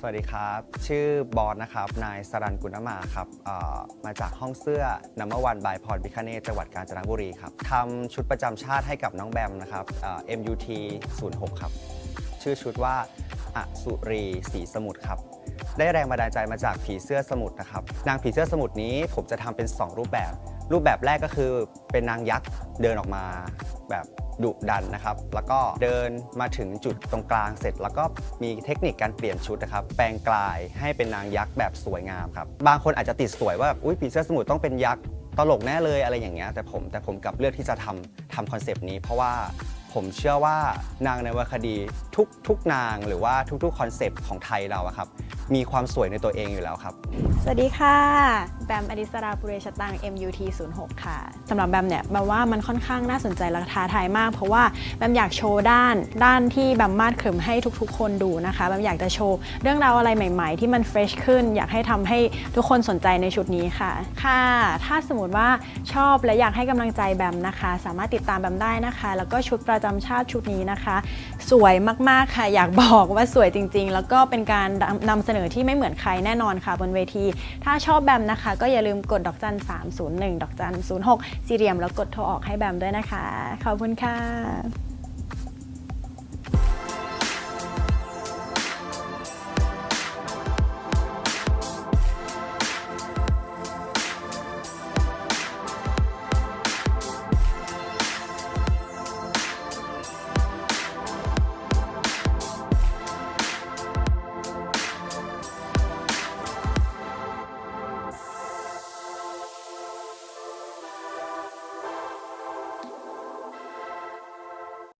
สวัสดีครับ ชื่อบอสนะครับ นายสรันกุณมาครับมาจากห้องเสื้อนัมเบอร์วันบายพรบิคเนตจังหวัดกาญจนบุรีครับทำชุดประจำชาติให้กับน้องแบมนะครับ MUT 06 ครับ ชื่อชุดว่าอสุรีสีสมุทรครับ ได้แรงบันดาลใจมาจากผีเสื้อสมุทรนะครับ นางผีเสื้อสมุทรนี้ผมจะทำเป็น 2 รูปแบบ รูปแบบแรกก็คือเป็นนางยักษ์เดินออกมาแบบ ดุดันนะครับ แล้วก็เดินมาถึงจุดตรงกลางเสร็จ แล้วก็มีเทคนิคการเปลี่ยนชุดนะครับ แปลงกลายให้เป็นนางยักษ์แบบสวยงามครับ บางคนอาจจะติดสวยว่าแบบอุ้ยผีเสื้อสมุทรต้องเป็นยักษ์ตลกแน่เลยอะไรอย่างเงี้ยแต่ผมแต่ผมกลับเลือกที่จะทำทำคอนเซปต์นี้ เพราะว่าผมเชื่อว่านางในวรรณคดีทุกทุกนางหรือว่าทุกๆคอนเซปต์ของไทยเราอะครับมีความสวยในตัวเองอยู่แล้วครับ วัสดีค่ะ แบมอดิสราปุเรชตัง MUT 06ค่ะสำหรับแบมเนี่ยแบมว่ามันค่อนข้างน่าสนใจและท้าทายมาก เพราะว่าแบมอยากโชว์ด้านด้านที่แบมมาดเขรึมให้ทุกๆ คนดูนะคะแบมอยากจะโชว์เรื่องราวอะไรใหม่ๆ ที่มันเฟรชขึ้น อยากให้ทำให้ทุกคนสนใจในชุดนี้ค่ะ ค่ะ ถ้าสมมติว่าชอบและอยากให้กำลังใจแบมนะคะ สามารถติดตามแบมได้นะคะ แล้วก็ชุดประจำชาติชุดนี้นะคะ สวยมากๆค่ะ อยากบอกว่าสวยจริง ๆ แล้วก็เป็นการนำเสนอที่ไม่เหมือนใครแน่นอนค่ะบนเวทีถ้าชอบแบมนะคะ ก็อย่าลืมกดดอกจัน 301 ดอกจัน06สี่เหลี่ยมแล้วกดโทรออกให้แบมด้วยนะคะ ขอบคุณค่ะ